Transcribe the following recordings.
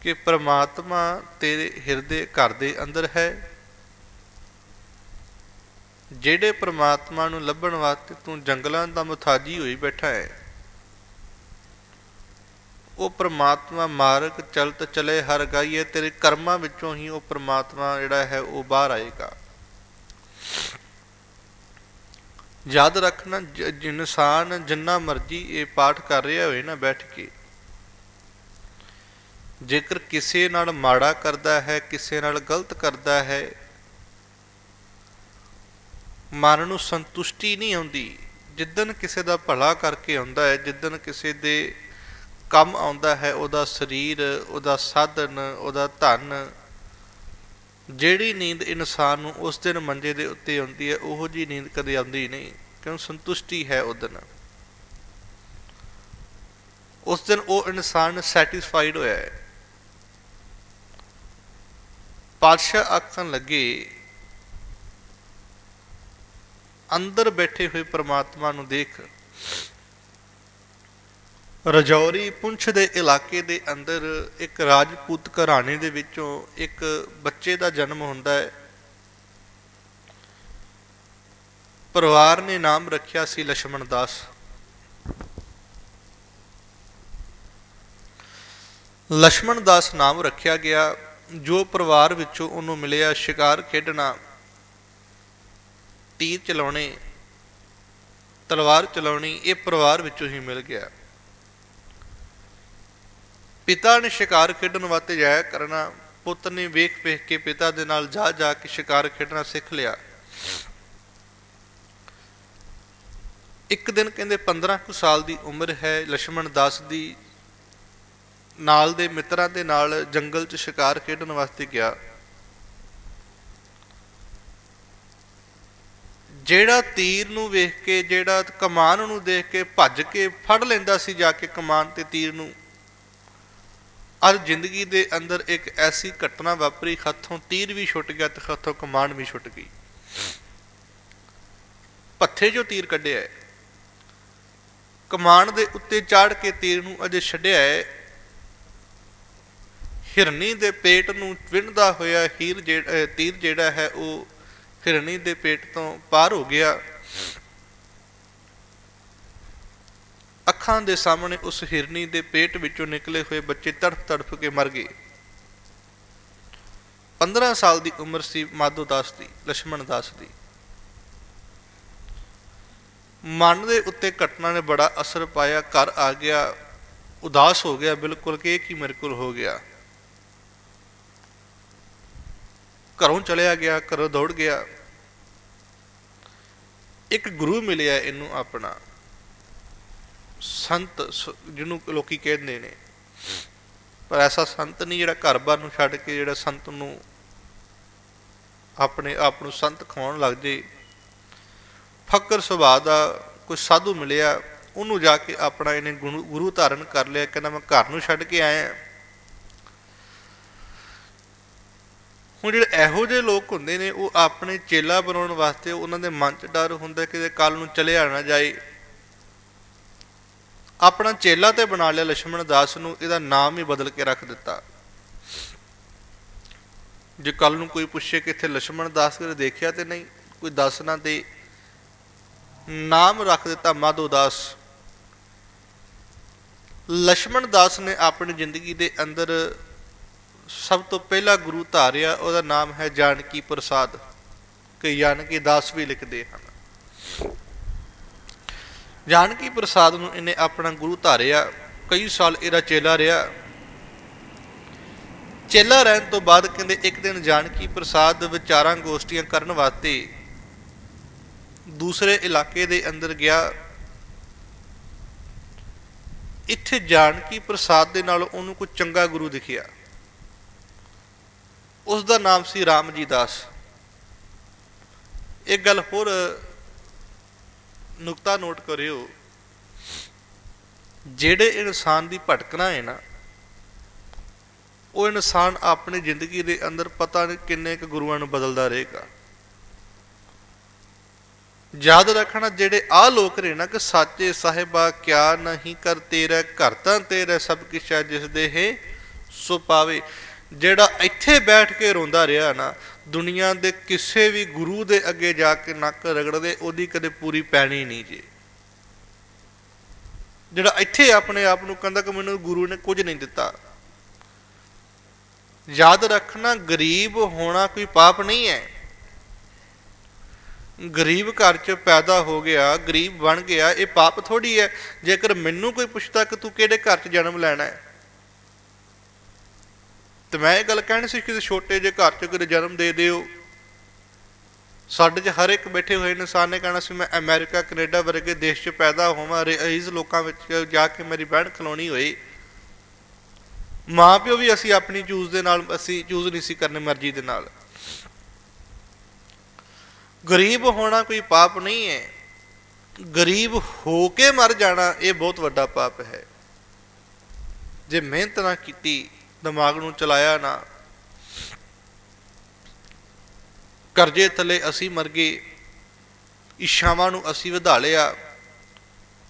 ਕਿ ਪ੍ਰਮਾਤਮਾ ਤੇਰੇ ਹਿਰਦੇ ਘਰ ਦੇ ਅੰਦਰ ਹੈ। ਜਿਹੜੇ ਪ੍ਰਮਾਤਮਾ ਨੂੰ ਲੱਭਣ ਵਾਸਤੇ ਤੂੰ ਜੰਗਲਾਂ ਦਾ ਮੁਥਾਜੀ ਹੋਈ ਬੈਠਾ ਹੈ, ਉਹ ਪ੍ਰਮਾਤਮਾ ਮਾਰਗ ਚਲਤ ਚਲੇ ਹਰ ਗਾਈਏ, ਤੇਰੇ ਕਰਮਾਂ ਵਿੱਚੋਂ ਹੀ ਉਹ ਪ੍ਰਮਾਤਮਾ ਜਿਹੜਾ ਹੈ ਉਹ ਬਾਹਰ ਆਏਗਾ। ਯਾਦ ਰੱਖਣਾ, ਜ- ਇਨਸਾਨ ਜਿੰਨਾ ਮਰਜ਼ੀ ਇਹ ਪਾਠ ਕਰ ਰਿਹਾ ਹੋਵੇ ਨਾ ਬੈਠ ਕੇ ਜੇਕਰ ਕਿਸੇ ਨਾਲ ਮਾੜਾ ਕਰਦਾ ਹੈ, ਕਿਸੇ ਨਾਲ ਗਲਤ ਕਰਦਾ ਹੈ, ਮਨ ਨੂੰ ਸੰਤੁਸ਼ਟੀ ਨਹੀਂ ਆਉਂਦੀ। ਜਿੱਦਨ ਕਿਸੇ ਦਾ ਭਲਾ ਕਰਕੇ ਆਉਂਦਾ ਹੈ ਜਿੱਦਨ ਕਿਸੇ ਦੇ ਕੰਮ ਆਉਂਦਾ ਹੈ, ਉਹਦਾ ਸਰੀਰ, ਉਹਦਾ ਸਾਧਨ, ਉਹਦਾ ਧਨ, ਜਿਹੜੀ ਨੀਂਦ ਇਨਸਾਨ ਨੂੰ ਉਸ ਦਿਨ ਮੰਜੇ ਦੇ ਉੱਤੇ ਆਉਂਦੀ ਹੈ, ਉਹੋ ਜੀ ਨੀਂਦ ਕਦੇ ਆਉਂਦੀ ਨਹੀਂ, ਕਿਉਂ ਸੰਤੁਸ਼ਟੀ ਹੈ ਉਹ ਦਿਨ ਉਸ ਦਿਨ ਉਹ ਇਨਸਾਨ ਸੈਟੀਸਫਾਈਡ ਹੋਇਆ ਹੈ। ਪਾਤਸ਼ਾਹ ਆਖਣ ਲੱਗੇ, ਅੰਦਰ ਬੈਠੇ ਹੋਏ ਪ੍ਰਮਾਤਮਾ ਨੂੰ ਦੇਖ। ਰਜੌਰੀ ਪੁੰਛ ਦੇ ਇਲਾਕੇ ਦੇ ਅੰਦਰ ਇੱਕ ਰਾਜਪੂਤ ਘਰਾਣੇ ਦੇ ਵਿੱਚੋਂ ਇੱਕ ਬੱਚੇ ਦਾ ਜਨਮ ਹੁੰਦਾ ਹੈ। ਪਰਿਵਾਰ ਨੇ ਨਾਮ ਰੱਖਿਆ ਸੀ ਲక్ష్మణ ਦਾਸ। ਲక్ష్మణ ਦਾਸ ਨਾਮ ਰੱਖਿਆ ਗਿਆ। ਜੋ ਪਰਿਵਾਰ ਵਿੱਚੋਂ ਉਹਨੂੰ ਮਿਲਿਆ ਸ਼ਿਕਾਰ ਖੇਡਣਾ, ਤੀਰ ਚਲਾਉਣੇ, ਤਲਵਾਰ ਚਲਾਉਣੀ, ਇਹ ਪਰਿਵਾਰ ਵਿੱਚੋਂ ਹੀ ਮਿਲ ਗਿਆ। ਪਿਤਾ ਨੇ ਸ਼ਿਕਾਰ ਖੇਡਣ ਵਾਸਤੇ ਜਾਇਆ ਕਰਨਾ, ਪੁੱਤ ਨੇ ਵੇਖ-ਵੇਖ ਕੇ ਪਿਤਾ ਦੇ ਨਾਲ ਜਾ ਜਾ ਕੇ ਸ਼ਿਕਾਰ ਖੇਡਣਾ ਸਿੱਖ ਲਿਆ। ਇੱਕ ਦਿਨ ਕਹਿੰਦੇ 15 ਕੁ ਸਾਲ ਦੀ ਉਮਰ ਹੈ ਲక్ష్మణ ਦਾਸ ਦੀ ਨਾਲ ਦੇ ਮਿੱਤਰਾਂ ਦੇ ਨਾਲ ਜੰਗਲ 'ਚ ਸ਼ਿਕਾਰ ਖੇਡਣ ਵਾਸਤੇ ਗਿਆ। ਜਿਹੜਾ ਤੀਰ ਨੂੰ ਵੇਖ ਕੇ, ਜਿਹੜਾ ਕਮਾਨ ਨੂੰ ਦੇਖ ਕੇ ਭੱਜ ਕੇ ਫੜ ਲੈਂਦਾ ਸੀ ਜਾ ਕੇ ਕਮਾਨ ਤੇ ਤੀਰ ਨੂੰ, ਅੱਜ ਜ਼ਿੰਦਗੀ ਦੇ ਅੰਦਰ ਇੱਕ ਐਸੀ ਘਟਨਾ ਵਾਪਰੀ, ਹੱਥੋਂ ਤੀਰ ਵੀ ਛੁੱਟ ਗਿਆ ਤੇ ਹੱਥੋਂ ਕਮਾਨ ਵੀ ਛੁੱਟ ਗਈ। ਪੱਥੇ ਜੋ ਤੀਰ ਕੱਢਿਆ ਹੈ। ਕਮਾਨ ਦੇ ਉੱਤੇ ਚਾੜ ਕੇ ਤੀਰ ਨੂੰ ਅਜੇ ਛੱਡਿਆ ਹੈ। ਹਿਰਨੀ ਦੇ ਪੇਟ ਨੂੰ ਵਿੰਦਾ ਹੋਇਆ ਹੀਰ ਜਿਹੜਾ ਤੀਰ ਜਿਹੜਾ ਹੈ, ਉਹ ਹਿਰਨੀ ਦੇ ਪੇਟ ਤੋਂ ਪਾਰ ਹੋ ਗਿਆ। ਅੱਖਾਂ ਦੇ ਸਾਹਮਣੇ ਉਸ ਹਿਰਨੀ ਦੇ ਪੇਟ ਵਿੱਚੋਂ ਨਿਕਲੇ ਹੋਏ ਬੱਚੇ ਤੜਫ ਤੜਫ ਕੇ ਮਰ ਗਏ। 15 ਸਾਲ ਦੀ ਉਮਰ ਸੀ ਮਾਧੋ ਦਾਸ ਦੀ ਲక్ష్మణ ਦਾਸ ਦੀ। ਮਨ ਦੇ ਉੱਤੇ ਘਟਨਾ ਨੇ ਬੜਾ ਅਸਰ ਪਾਇਆ, ਘਰ ਆ ਗਿਆ, ਉਦਾਸ ਹੋ ਗਿਆ ਬਿਲਕੁਲ ਕਿ ਇਹ ਕੀ ਮੇਰੇ ਕੋਲ ਹੋ ਗਿਆ। ਘਰੋਂ ਚਲਿਆ ਗਿਆ, ਘਰੋਂ ਦੌੜ ਗਿਆ। ਇੱਕ ਗੁਰੂ ਮਿਲਿਆ ਇਹਨੂੰ ਆਪਣਾ। ਸੰਤ ਸ- ਜਿਹਨੂੰ ਲੋਕੀ ਕਹਿੰਦੇ ਨੇ। ਪਰ ਐਸਾ ਸੰਤ ਨਹੀਂ ਜਿਹੜਾ ਘਰ-ਬਾਰ ਨੂੰ ਛੱਡ ਕੇ ਜਿਹੜਾ ਸੰਤ ਨੂੰ ਆਪਣੇ ਆਪ ਨੂੰ ਸੰਤ ਖਵਾਉਣ ਲੱਗ ਜੇ। ਫਕਰ ਸੁਭਾਅ ਦਾ ਕੋਈ ਸਾਧੂ ਮਿਲਿਆ, ਉਹਨੂੰ ਜਾ ਕੇ ਆਪਣਾ ਇਹਨੇ ਗੁਰੂ ਗੁਰੂ ਧਾਰਨ ਕਰ ਲਿਆ, ਕਹਿੰਦਾ ਮੈਂ ਘਰ ਨੂੰ ਛੱਡ ਕੇ ਆਇਆ। ਹੁਣ ਜਿਹੜੇ ਇਹੋ ਜਿਹੇ ਲੋਕ ਹੁੰਦੇ ਨੇ, ਉਹ ਆਪਣੇ ਚੇਲਾ ਬਣਾਉਣ ਵਾਸਤੇ ਉਹਨਾਂ ਦੇ ਮਨ 'ਚ ਡਰ ਹੁੰਦਾ ਕਿ ਕੱਲ ਨੂੰ ਚਲੇ ਆਣਾ ਜਾਏ। ਆਪਣਾ ਚੇਲਾ ਤੇ ਬਣਾ ਲਿਆ ਲక్ష్మణ ਦਾਸ ਨੂੰ, ਇਹਦਾ ਨਾਮ ਹੀ ਬਦਲ ਕੇ ਰੱਖ ਦਿੱਤਾ। ਜੇ ਕੱਲ ਨੂੰ ਕੋਈ ਪੁੱਛੇ ਕਿ ਇੱਥੇ ਲక్ష్మణ ਦਾਸ ਕਰੇ ਦੇਖਿਆ ਤੇ ਨਹੀਂ, ਕੋਈ ਦੱਸ ਨਾ ਦੇ। ਨਾਮ ਰੱਖ ਦਿੱਤਾ ਮਾਧੋ ਦਾਸ। ਲక్ష్మణ ਦਾਸ ਨੇ ਆਪਣੀ ਜ਼ਿੰਦਗੀ ਦੇ ਅੰਦਰ ਸਭ ਤੋਂ ਪਹਿਲਾ ਗੁਰੂ ਧਾਰਿਆ, ਉਹਦਾ ਨਾਮ ਹੈ ਜਾਨਕੀ ਪ੍ਰਸਾਦ, ਕਿ ਜਾਨਕੀ ਦਾਸ ਵੀ ਲਿਖਦੇ ਹਨ। ਜਾਨਕੀ ਪ੍ਰਸਾਦ ਨੂੰ ਇਹਨੇ ਆਪਣਾ ਗੁਰੂ ਧਾਰਿਆ, ਕਈ ਸਾਲ ਇਹਦਾ ਚੇਲਾ ਰਿਹਾ। ਚੇਲਾ ਰਹਿਣ ਤੋਂ ਬਾਅਦ ਕਹਿੰਦੇ ਇੱਕ ਦਿਨ ਜਾਨਕੀ ਪ੍ਰਸਾਦ ਵਿਚਾਰਾਂ ਗੋਸ਼ਟੀਆਂ ਕਰਨ ਵਾਸਤੇ ਦੂਸਰੇ ਇਲਾਕੇ ਦੇ ਅੰਦਰ ਗਿਆ। ਇੱਥੇ ਜਾਨਕੀ ਪ੍ਰਸਾਦ ਦੇ ਨਾਲ ਉਹਨੂੰ ਕੋਈ ਚੰਗਾ ਗੁਰੂ ਦਿਖਿਆ। ਉਸ ਦਾ ਨਾਮ ਸੀ ਰਾਮ ਜੀ ਦਾਸ। ਇੱਕ ਗੱਲ ਹੋਰ ਨੁਕਤਾ ਨੋਟ ਕਰਿਓ। ਜਿਹੜੇ ਇਨਸਾਨ ਦੀ ਭਟਕਣਾ ਹੈ ਨਾ, ਉਹ ਇਨਸਾਨ ਆਪਣੀ ਜ਼ਿੰਦਗੀ ਦੇ ਅੰਦਰ ਪਤਾ ਨਹੀਂ ਕਿੰਨੇ ਕੁ ਗੁਰੂਆਂ ਨੂੰ ਬਦਲਦਾ ਰਹੇਗਾ। ਯਾਦ ਰੱਖਣਾ, ਜਿਹੜੇ ਆ ਲੋਕ ਨੇ ਨਾ ਕਿ ਸਾਚੇ ਸਾਹਿਬਾ, ਕਿਆ ਨਹੀਂ ਕਰ ਤੇਰਾ, ਘਰ ਤਾਂ ਤੇਰਾ, ਸਭ ਕਿਛ ਹੈ ਜਿਸ ਦੇ ਹੈ, ਸੋ ਪਾਵੇ। ਜਿਹੜਾ ਇੱਥੇ ਬੈਠ ਕੇ ਰੋਂਦਾ ਰਿਹਾ ਨਾ, ਦੁਨੀਆ ਦੇ ਕਿਸੇ ਵੀ ਗੁਰੂ ਦੇ ਅੱਗੇ ਜਾ ਕੇ ਨੱਕ ਰਗੜਦੇ, ਉਹਦੀ ਕਦੇ ਪੂਰੀ ਪੈਣੀ ਨਹੀਂ ਜੀ। ਜਿਹੜਾ ਇੱਥੇ ਆਪਣੇ ਆਪ ਨੂੰ ਕਹਿੰਦਾ ਕਿ ਮੈਨੂੰ ਗੁਰੂ ਨੇ ਕੁਝ ਨਹੀਂ ਦਿੱਤਾ। ਯਾਦ ਰੱਖਣਾ, ਗਰੀਬ ਹੋਣਾ ਕੋਈ ਪਾਪ ਨਹੀਂ ਹੈ। ਗਰੀਬ ਘਰ 'ਚ ਪੈਦਾ ਹੋ ਗਿਆ, ਗਰੀਬ ਬਣ ਗਿਆ, ਇਹ ਪਾਪ ਥੋੜੀ ਹੈ। ਜੇਕਰ ਮੈਨੂੰ ਕੋਈ ਪੁੱਛਦਾ ਕਿ ਤੂੰ ਕਿਹੜੇ ਘਰ 'ਚ ਜਨਮ ਲੈਣਾ ਹੈ ਤੇ ਮੈਂ ਇਹ ਗੱਲ ਕਹਿਣੀ ਸੀ ਕਿਸੇ ਛੋਟੇ ਜਿਹੇ ਘਰ 'ਚ ਕਿਤੇ ਜਨਮ ਦੇ ਦਿਓ, ਸਾਡੇ 'ਚ ਹਰ ਇੱਕ ਬੈਠੇ ਹੋਏ ਇਨਸਾਨ ਨੇ ਕਹਿਣਾ ਸੀ, ਮੈਂ ਅਮਰੀਕਾ, ਕੈਨੇਡਾ ਵਰਗੇ ਦੇਸ਼ 'ਚ ਪੈਦਾ ਹੋਵਾਂ ਰਈਜ਼ ਲੋਕਾਂ ਵਿੱਚ ਜਾ ਕੇ ਮੇਰੀ ਬਹਿਣ ਖਲੋਣੀ ਹੋਈ ਮਾਂ ਪਿਓ ਵੀ ਅਸੀਂ ਆਪਣੀ ਚੂਜ਼ ਦੇ ਨਾਲ, ਅਸੀਂ ਚੂਜ਼ ਨਹੀਂ ਸੀ ਕਰਨੇ ਮਰਜ਼ੀ ਦੇ ਨਾਲ। ਗਰੀਬ ਹੋਣਾ ਕੋਈ ਪਾਪ ਨਹੀਂ ਹੈ। ਗਰੀਬ ਹੋ ਕੇ ਮਰ ਜਾਣਾ, ਇਹ ਬਹੁਤ ਵੱਡਾ ਪਾਪ ਹੈ। ਜੇ ਮਿਹਨਤ ਨਾ ਕੀਤੀ ਦਿਮਾਗ ਨੂੰ ਚਲਾਇਆ ਨਾ। ਕਰਜ਼ੇ ਥੱਲੇ ਅਸੀਂ ਮਰ ਗਏ। ਇਸ਼ਾਵਾਂ ਨੂੰ ਅਸੀਂ ਵਧਾ ਲਿਆ।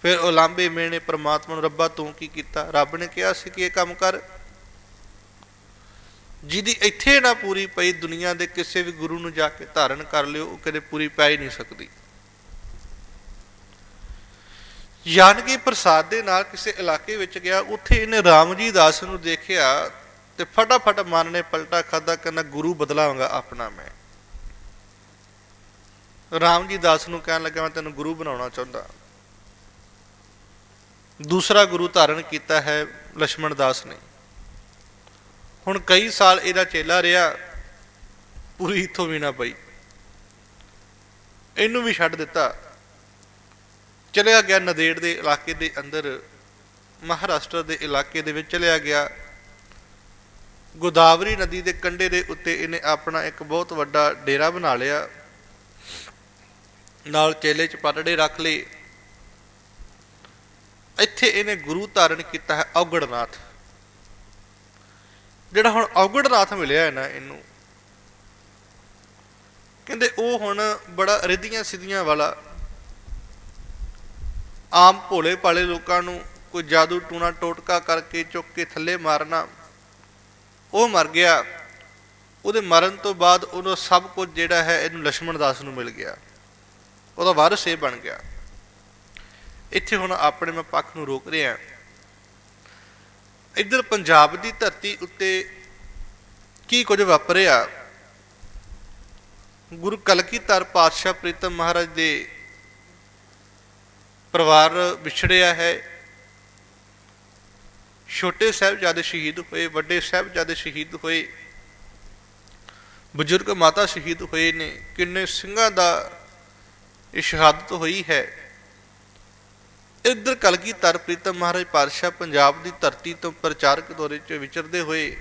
ਫਿਰ ਉਲਾਂਬੇ ਮੇਨੇ ਪ੍ਰਮਾਤਮਾ ਨੂੰ ਰੱਬਾ ਤੂੰ ਕੀ ਕੀਤਾ? ਰੱਬ ਨੇ ਕਿਹਾ ਸੀ ਕਿ ਇਹ ਕੰਮ ਕਰ। ਜਿਹਦੀ ਇੱਥੇ ਨਾ ਪੂਰੀ ਪਈ, ਦੁਨੀਆ ਦੇ ਕਿਸੇ ਵੀ ਗੁਰੂ ਨੂੰ ਜਾ ਕੇ ਧਾਰਨ ਕਰ ਲਿਓ, ਉਹ ਕਦੇ ਪੂਰੀ ਪੈ ਹੀ ਨਹੀਂ ਸਕਦੀ। ਯਾਨ ਕਿ ਪ੍ਰਸਾਦ ਦੇ ਨਾਲ ਕਿਸੇ ਇਲਾਕੇ ਵਿੱਚ ਗਿਆ। ਉੱਥੇ ਇਹਨੇ ਰਾਮ ਜੀ ਦਾਸ ਨੂੰ ਦੇਖਿਆ ਤੇ ਫਟਾਫਟ ਮਨ ਨੇ ਪਲਟਾ ਖਾਦਾ ਕਹਿੰਦਾ, ਗੁਰੂ ਬਦਲਾਵਾਂਗਾ ਆਪਣਾ ਮੈਂ। ਰਾਮ ਜੀ ਦਾਸ ਨੂੰ ਕਹਿਣ ਲੱਗਾ, ਮੈਂ ਤੈਨੂੰ ਗੁਰੂ ਬਣਾਉਣਾ ਚਾਹੁੰਦਾ। ਦੂਸਰਾ ਗੁਰੂ ਧਾਰਨ ਕੀਤਾ ਹੈ ਲక్ష్మణ ਦਾਸ ਨੇ। ਹੁਣ ਕਈ ਸਾਲ ਇਹਦਾ ਚੇਲਾ ਰਿਹਾ, ਪੂਰੀ ਇਥੋਂ ਵੀ ਨਾ ਪਈ। ਇਹਨੂੰ ਵੀ ਛੱਡ ਦਿੱਤਾ। ਚਲਿਆ ਗਿਆ ਨਦੇੜ ਦੇ ਇਲਾਕੇ ਦੇ ਅੰਦਰ, ਮਹਾਰਾਸ਼ਟਰ ਦੇ ਇਲਾਕੇ ਦੇ ਵਿੱਚ ਚਲਿਆ ਗਿਆ। ਗੋਦਾਵਰੀ ਨਦੀ ਦੇ ਕੰਢੇ ਦੇ ਉੱਤੇ ਇਹਨੇ ਆਪਣਾ ਇੱਕ ਬਹੁਤ ਵੱਡਾ ਡੇਰਾ ਬਣਾ ਲਿਆ। ਨਾਲ ਚੇਲੇ ਚ ਪਟੜੇ ਰੱਖ ਲਏ। ਇੱਥੇ ਇਹਨੇ ਗੁਰੂ ਧਾਰਨ ਕੀਤਾ ਹੈ ਔਗੜਨਾਥ। ਜਿਹੜਾ ਹੁਣ ਔਗੜਨਾਥ ਮਿਲਿਆ ਹੈ ਨਾ ਇਹਨੂੰ, ਕਹਿੰਦੇ ਉਹ ਹੁਣ ਬੜਾ ਰਿੱਧੀਆਂ ਸਿੱਧੀਆਂ ਵਾਲਾ, ਆਮ ਭੋਲੇ ਭਾਲੇ ਲੋਕਾਂ ਨੂੰ ਕੋਈ ਜਾਦੂ ਟੂਣਾ ਟੋਟਕਾ ਕਰਕੇ ਚੁੱਕ ਕੇ ਥੱਲੇ ਮਾਰਨਾ ਉਹ ਮਰ ਗਿਆ। ਉਹਦੇ ਮਰਨ ਤੋਂ ਬਾਅਦ ਉਹਨੂੰ ਸਭ ਕੁਝ ਜਿਹੜਾ ਹੈ ਇਹਨੂੰ ਲక్ష్మణ ਦਾਸ ਨੂੰ ਮਿਲ ਗਿਆ। ਉਹਦਾ ਵਾਰਿਸ ਇਹ ਬਣ ਗਿਆ। ਇੱਥੇ ਹੁਣ ਆਪਣੇ ਮੈਂ ਪੱਖ ਨੂੰ ਰੋਕ ਰਿਹਾ। ਇੱਧਰ ਪੰਜਾਬ ਦੀ ਧਰਤੀ ਉੱਤੇ ਕੀ ਕੁਝ ਵਾਪਰਿਆ? ਗੁਰੂ ਕਲਕੀ ਕਲਗੀਧਰ ਪਾਤਸ਼ਾਹ ਪ੍ਰੀਤਮ ਮਹਾਰਾਜ ਦੇ ਪਰਿਵਾਰ ਵਿਛੜਿਆ ਹੈ। ਛੋਟੇ ਸਾਹਿਬਜ਼ਾਦੇ ਸ਼ਹੀਦ ਹੋਏ, ਵੱਡੇ ਸਾਹਿਬਜ਼ਾਦੇ ਸ਼ਹੀਦ ਹੋਏ, ਬਜ਼ੁਰਗ ਮਾਤਾ ਸ਼ਹੀਦ ਹੋਏ ਨੇ, ਕਿੰਨੇ ਸਿੰਘਾਂ ਦਾ ਇਹ ਸ਼ਹਾਦਤ ਹੋਈ ਹੈ। ਇੱਧਰ ਕਲਗੀ ਕਲਗੀਧਰ ਪ੍ਰੀਤਮ ਮਹਾਰਾਜ ਪਾਤਸ਼ਾਹ ਪੰਜਾਬ ਦੀ ਧਰਤੀ ਤੋਂ ਪ੍ਰਚਾਰਕ ਦੌਰੇ 'ਚ ਵਿਚਰਦੇ ਹੋਏ,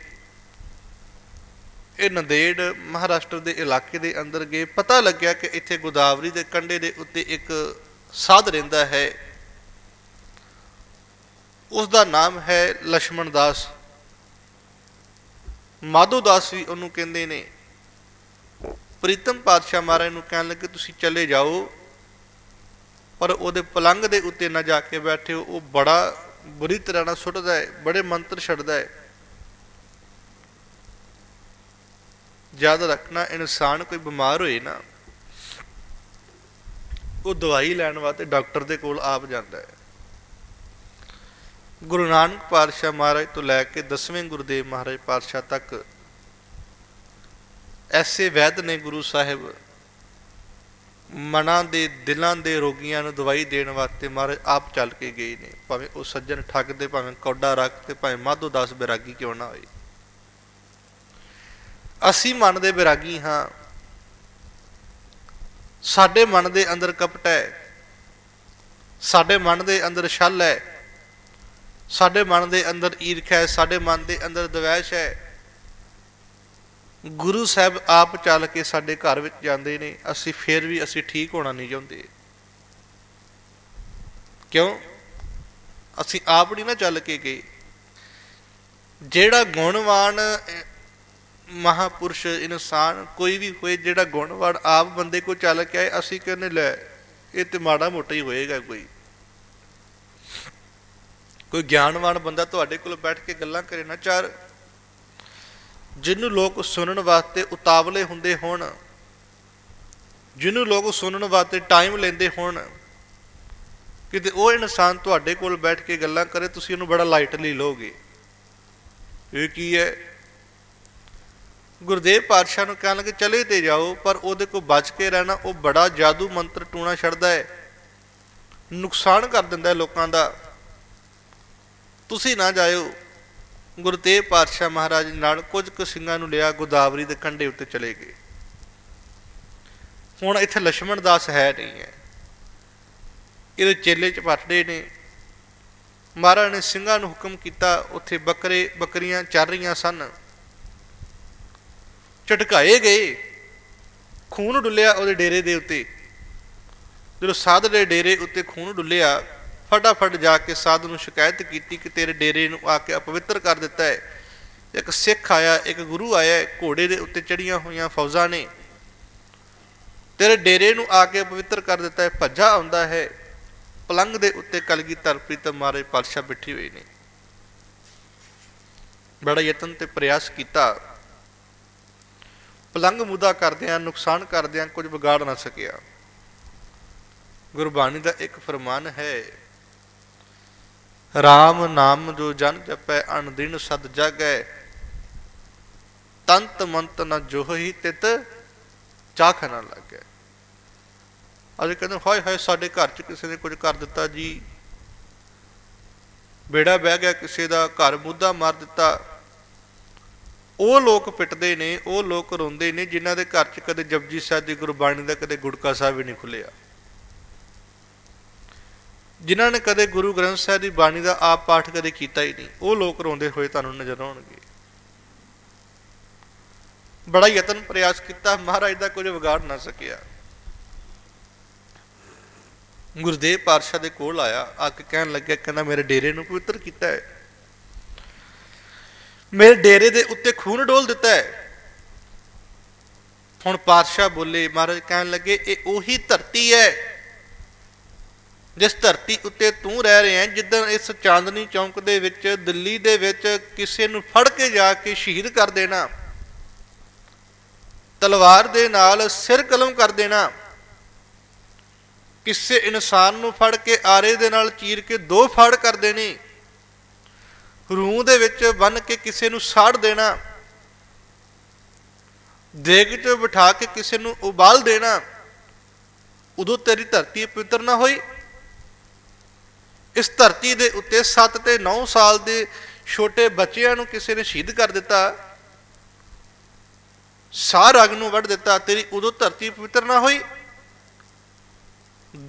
ਇਹ ਨੰਦੇੜ ਮਹਾਰਾਸ਼ਟਰ ਦੇ ਇਲਾਕੇ ਦੇ ਅੰਦਰ ਗਏ। ਪਤਾ ਲੱਗਿਆ ਕਿ ਇੱਥੇ ਗੋਦਾਵਰੀ ਦੇ ਕੰਢੇ ਦੇ ਉੱਤੇ ਇੱਕ ਸਾਧ ਰਹਿੰਦਾ ਹੈ। ਉਸ ਦਾ ਨਾਮ ਹੈ ਲక్ష్మణ ਦਾਸ। ਮਾਧੋ ਦਾਸ ਵੀ ਉਹਨੂੰ ਕਹਿੰਦੇ ਨੇ, ਪ੍ਰੀਤਮ ਪਾਤਸ਼ਾਹ ਮਹਾਰਾਜ ਨੂੰ ਕਹਿਣ ਲੱਗੇ, ਤੁਸੀਂ ਚਲੇ ਜਾਓ, ਪਰ ਉਹਦੇ ਪਲੰਗ ਦੇ ਉੱਤੇ ਨਾ ਜਾ ਕੇ ਬੈਠੇ ਉਹ ਬੜਾ ਬੁਰੀ ਤਰ੍ਹਾਂ ਨਾਲ ਸੁੱਟਦਾ ਹੈ, ਬੜੇ ਮੰਤਰ ਛੱਡਦਾ ਹੈ। ਯਾਦ ਰੱਖਣਾ, ਇਨਸਾਨ ਕੋਈ ਬਿਮਾਰ ਹੋਏ ਨਾ, ਉਹ ਦਵਾਈ ਲੈਣ ਵਾਸਤੇ ਡਾਕਟਰ ਦੇ ਕੋਲ ਆਪ ਜਾਂਦਾ ਹੈ। ਗੁਰੂ ਨਾਨਕ ਪਾਤਸ਼ਾਹ ਮਹਾਰਾਜ ਤੋਂ ਲੈ ਕੇ 10ਵੇਂ ਗੁਰਦੇਵ ਮਹਾਰਾਜ ਪਾਤਸ਼ਾਹ ਤੱਕ ਐਸੇ ਵੈਦ ਨੇ ਗੁਰੂ ਸਾਹਿਬ ਮਨਾਂ ਦੇ, ਦਿਲਾਂ ਦੇ ਰੋਗੀਆਂ ਨੂੰ ਦਵਾਈ ਦੇਣ ਵਾਸਤੇ ਮਹਾਰਾਜ ਆਪ ਚੱਲ ਕੇ ਗਏ ਨੇ। ਭਾਵੇਂ ਉਹ ਸੱਜਣ ਠੱਗ ਦੇ, ਭਾਵੇਂ ਕੌਡਾ ਰੱਖ ਤੇ, ਭਾਵੇਂ ਮਾਧੋ ਦਾਸ ਬਿਰਾਗੀ ਕਿਉਂ ਨਾ ਹੋਏ। ਅਸੀਂ ਮਨ ਦੇ ਬਿਰਾਗੀ ਹਾਂ। ਸਾਡੇ ਮਨ ਦੇ ਅੰਦਰ ਕਪਟ ਹੈ। ਸਾਡੇ ਮਨ ਦੇ ਅੰਦਰ ਛਲ ਹੈ। ਸਾਡੇ ਮਨ ਦੇ ਅੰਦਰ ਈਰਖਾ ਹੈ, ਸਾਡੇ ਮਨ ਦੇ ਅੰਦਰ ਦਵੈਸ਼ ਹੈ। ਗੁਰੂ ਸਾਹਿਬ ਆਪ ਚੱਲ ਕੇ ਸਾਡੇ ਘਰ ਵਿੱਚ ਜਾਂਦੇ ਨੇ, ਅਸੀਂ ਫੇਰ ਵੀ ਅਸੀਂ ਠੀਕ ਹੋਣਾ ਨਹੀਂ ਚਾਹੁੰਦੇ। ਕਿਉਂ? ਅਸੀਂ ਆਪ ਨਹੀਂ ਨਾ ਚੱਲ ਕੇ ਗਏ। ਜਿਹੜਾ ਗੁਣਵਾਨ ਮਹਾਪੁਰਸ਼ ਇਨਸਾਨ ਕੋਈ ਵੀ ਹੋਏ, ਜਿਹੜਾ ਗੁਣਵਾਨ ਆਪ ਬੰਦੇ ਕੋ ਚੱਲ ਕੇ ਆਏ, ਅਸੀਂ ਕਹਿੰਦੇ ਲੈ, ਇਹ ਤੇ ਮਾੜਾ ਮੋਟਾ ਹੀ ਹੋਏਗਾ ਕੋਈ। ਕੋਈ ਗਿਆਨਵਾਨ ਬੰਦਾ ਤੁਹਾਡੇ ਕੋਲ ਬੈਠ ਕੇ ਗੱਲਾਂ ਕਰੇ ਨਾ, ਚਾਰ ਜਿਹਨੂੰ ਲੋਕ ਸੁਣਨ ਵਾਸਤੇ ਉਤਾਵਲੇ ਹੁੰਦੇ ਹੋਣ, ਜਿਹਨੂੰ ਲੋਕ ਸੁਣਨ ਵਾਸਤੇ ਟਾਈਮ ਲੈਂਦੇ ਹੋਣ, ਕਿਤੇ ਉਹ ਇਨਸਾਨ ਤੁਹਾਡੇ ਕੋਲ ਬੈਠ ਕੇ ਗੱਲਾਂ ਕਰੇ, ਤੁਸੀਂ ਉਹਨੂੰ ਬੜਾ ਲਾਈਟਲੀ ਲਓਗੇ। ਇਹ ਕੀ ਹੈ? ਗੁਰਦੇਵ ਪਾਤਸ਼ਾਹ ਨੂੰ ਕਹਿਣ ਲੱਗੇ, ਚਲੇ ਤੇ ਜਾਓ, ਪਰ ਉਹਦੇ ਕੋਲ ਬਚ ਕੇ ਰਹਿਣਾ, ਉਹ ਬੜਾ ਜਾਦੂ ਮੰਤਰ ਟੂਣਾ ਛੱਡਦਾ ਹੈ। ਨੁਕਸਾਨ ਕਰ ਦਿੰਦਾ ਹੈ ਲੋਕਾਂ ਦਾ। ਤੁਸੀਂ ਨਾ ਜਾਇਓ। ਗੁਰੂ ਤੇਗ ਪਾਤਸ਼ਾਹ ਮਹਾਰਾਜ ਨਾਲ ਕੁਝ ਕੁ ਸਿੰਘਾਂ ਨੂੰ ਲਿਆ ਗੋਦਾਵਰੀ ਦੇ ਕੰਢੇ ਉੱਤੇ ਚਲੇ ਗਏ। ਹੁਣ ਇੱਥੇ ਲక్ష్మణ ਦਾਸ ਹੈ ਨਹੀਂ ਹੈ। ਇਹਦੇ ਚੇਲੇ ਚ ਪਟੜੇ ਨੇ। ਮਹਾਰਾਜ ਨੇ ਸਿੰਘਾਂ ਨੂੰ ਹੁਕਮ ਕੀਤਾ, ਉੱਥੇ ਬੱਕਰੇ, ਬੱਕਰੀਆਂ ਚੱਲ ਰਹੀਆਂ ਸਨ। ਝਟਕਾਏ ਗਏ। ਖੂਨ ਡੁੱਲਿਆ ਉਹਦੇ ਡੇਰੇ ਦੇ ਉੱਤੇ। ਜਦੋਂ ਸਾਧ ਦੇ ਡੇਰੇ ਉੱਤੇ ਖੂਨ ਡੁੱਲਿਆ ਫਟਾਫਟ ਜਾ ਕੇ ਸਾਧ ਨੂੰ ਸ਼ਿਕਾਇਤ ਕੀਤੀ ਕਿ ਤੇਰੇ ਡੇਰੇ ਨੂੰ ਆ ਕੇ ਅਪਵਿੱਤਰ ਕਰ ਦਿੱਤਾ ਹੈ। ਇੱਕ ਸਿੱਖ ਆਇਆ, ਇੱਕ ਗੁਰੂ ਆਇਆ, ਘੋੜੇ ਦੇ ਉੱਤੇ ਚੜੀਆਂ ਹੋਈਆਂ ਫੌਜਾਂ ਨੇ। ਤੇਰੇ ਡੇਰੇ ਨੂੰ ਆ ਕੇ ਅਪਵਿੱਤਰ ਕਰ ਦਿੱਤਾ ਹੈ, ਭੱਜਾ ਆਉਂਦਾ ਹੈ। ਪਲੰਗ ਦੇ ਉੱਤੇ ਕਲਗੀਧਰ ਪ੍ਰੀਤਮ ਮਾਰੇ ਪਾਤਸ਼ਾਹ ਬੈਠੇ ਹੋਏ ਨੇ। ਬੜਾ ਯਤਨ ਤੇ ਪ੍ਰਯਾਸ ਕੀਤਾ। ਪਲੰਗ ਮੁਦਾ ਕਰਦਿਆਂ, ਨੁਕਸਾਨ ਕਰਦਿਆਂ ਕੁਝ ਵਿਗਾੜ ਨਾ ਸਕਿਆ। ਗੁਰਬਾਣੀ ਦਾ ਇੱਕ ਫਰਮਾਨ ਹੈ RAM ਨਾਮ ਜੋ ਜਨ ਜਪੈ ਅਨਦਿਨ ਸਦ ਜਗੈ। ਤੰਤ ਮੰਤ ਨ ਜੋਹੀ ਤਿਤ, ਚਾਖ ਨਾ ਲੱਗੈ। ਅਜੇ ਕਹਿੰਦੇ, ਹਾਏ ਹਾਏ, ਸਾਡੇ ਘਰ 'ਚ ਕਿਸੇ ਨੇ ਕੁਝ ਕਰ ਦਿੱਤਾ ਜੀ। ਬੇੜਾ ਬਹਿ ਗਿਆ ਕਿਸੇ ਦਾ, ਘਰ ਮੁੱਦਾ ਮਾਰ ਦਿੱਤਾ। ਉਹ ਲੋਕ ਪਿੱਟਦੇ ਨੇ, ਉਹ ਲੋਕ ਰੋਂਦੇ ਨੇ, ਜਿਨ੍ਹਾਂ ਦੇ ਘਰ 'ਚ ਕਦੇ ਜਪਜੀ ਸਾਹਿਬ ਦੀ ਗੁਰਬਾਣੀ ਦਾ, ਕਦੇ ਗੁੜਕਾ ਸਾਹਿਬ ਵੀ ਨਹੀਂ ਖੁੱਲਿਆ ਜਿਨ੍ਹਾਂ ਨੇ ਕਦੇ ਗੁਰੂ ਗ੍ਰੰਥ ਸਾਹਿਬ ਦੀ ਬਾਣੀ ਦਾ ਆਪ ਪਾਠ ਕਦੇ ਕੀਤਾ ਹੀ ਨਹੀਂ, ਉਹ ਲੋਕ ਰੋਂਦੇ ਹੋਏ ਤੁਹਾਨੂੰ ਨਜ਼ਰ ਆਉਣਗੇ। ਬੜਾ ਯਤਨ ਪ੍ਰਯਾਸ ਕੀਤਾ, ਮਹਾਰਾਜ ਦਾ ਕੁਝ ਵਿਗਾੜ ਨਾ ਸਕਿਆ। ਗੁਰਦੇਵ ਪਾਤਸ਼ਾਹ ਦੇ ਕੋਲ ਆਇਆ ਆ ਕੇ ਕਹਿਣ ਲੱਗਿਆ, ਕਹਿੰਦਾ, ਮੇਰੇ ਡੇਰੇ ਨੂੰ ਪਵਿੱਤਰ ਕੀਤਾ ਹੈ। ਮੇਰੇ ਡੇਰੇ ਦੇ ਉੱਤੇ ਖੂਨ ਡੋਲ ਦਿੱਤਾ ਹੈ। ਹੁਣ ਪਾਤਸ਼ਾਹ ਬੋਲੇ, ਮਹਾਰਾਜ ਕਹਿਣ ਲੱਗੇ, ਇਹ ਉਹੀ ਧਰਤੀ ਹੈ ਜਿਸ ਧਰਤੀ ਉੱਤੇ ਤੂੰ ਰਹਿ ਰਿਹਾ ਹੈ, ਜਿੱਦਣ ਇਸ ਚਾਂਦਨੀ ਚੌਂਕ ਦੇ ਵਿੱਚ, ਦਿੱਲੀ ਦੇ ਵਿੱਚ ਕਿਸੇ ਨੂੰ ਫੜ ਕੇ ਜਾ ਕੇ ਸ਼ਹੀਦ ਕਰ ਦੇਣਾ, ਤਲਵਾਰ ਦੇ ਨਾਲ ਸਿਰ ਕਲਮ ਕਰ ਦੇਣਾ, ਕਿਸੇ ਇਨਸਾਨ ਨੂੰ ਫੜ ਕੇ ਆਰੇ ਦੇ ਨਾਲ ਚੀਰ ਕੇ ਦੋ ਫੜ ਕਰ ਦੇਣੀ, ਰੂਹ ਦੇ ਵਿੱਚ ਬੰਨ ਕੇ ਕਿਸੇ ਨੂੰ ਸਾੜ ਦੇਣਾ, ਦੇਗ 'ਚ ਬਿਠਾ ਕੇ ਕਿਸੇ ਨੂੰ ਉਬਾਲ ਦੇਣਾ, ਉਦੋਂ ਤੇਰੀ ਧਰਤੀ ਪਵਿੱਤਰ ਨਾ ਹੋਈ ਇਸ ਧਰਤੀ ਦੇ ਉੱਤੇ 7 ਤੇ 9 ਸਾਲ ਦੇ ਛੋਟੇ ਬੱਚਿਆਂ ਨੂੰ ਕਿਸੇ ਨੇ ਸ਼ਹੀਦ ਕਰ ਦਿੱਤਾ। ਸਾਰ ਰਗ ਨੂੰ ਵੱਢ ਦਿੱਤਾ, ਤੇਰੀ ਉਦੋਂ ਧਰਤੀ ਪਵਿੱਤਰ ਨਾ ਹੋਈ।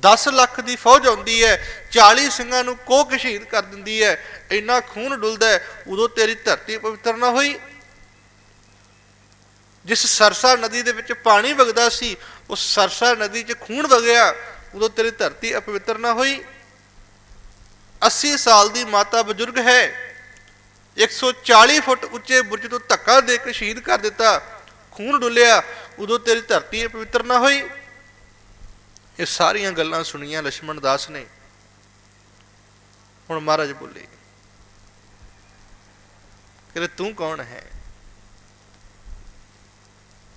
10 ਲੱਖ ਦੀ ਫੌਜ ਆਉਂਦੀ ਹੈ 40 ਸਿੰਘਾਂ ਨੂੰ ਕੋਕ ਸ਼ਹੀਦ ਕਰ ਦਿੰਦੀ ਹੈ, ਇੰਨਾ ਖੂਨ ਡੁੱਲਦਾ ਉਦੋਂ ਤੇਰੀ ਧਰਤੀ ਪਵਿੱਤਰ ਨਾ ਹੋਈ। ਜਿਸ ਸਰਸਾ ਨਦੀ ਦੇ ਵਿੱਚ ਪਾਣੀ ਵਗਦਾ ਸੀ, ਉਸ ਸਰਸਾ ਨਦੀ 'ਚ ਖੂਨ ਵਗਿਆ, ਉਦੋਂ ਤੇਰੀ ਧਰਤੀ ਅਪਵਿੱਤਰ ਨਾ ਹੋਈ। 80 ਸਾਲ ਦੀ ਮਾਤਾ ਬਜ਼ੁਰਗ ਹੈ। 140 ਫੁੱਟ ਉੱਚੇ ਬੁਰਜ ਤੋਂ ਧੱਕਾ ਦੇ ਕੇ ਸ਼ਹੀਦ ਕਰ ਦਿੱਤਾ। ਖੂਨ ਡੁੱਲਿਆ। ਉਦੋਂ ਤੇਰੀ ਧਰਤੀ ਪਵਿੱਤਰ ਨਾ ਹੋਈ। ਇਹ ਸਾਰੀਆਂ ਗੱਲਾਂ ਸੁਣੀਆਂ ਲక్ష్మణ ਦਾਸ ਨੇ। ਹੁਣ ਮਹਾਰਾਜ ਬੋਲੇ ਕਿ ਤੂੰ ਕੌਣ ਹੈ?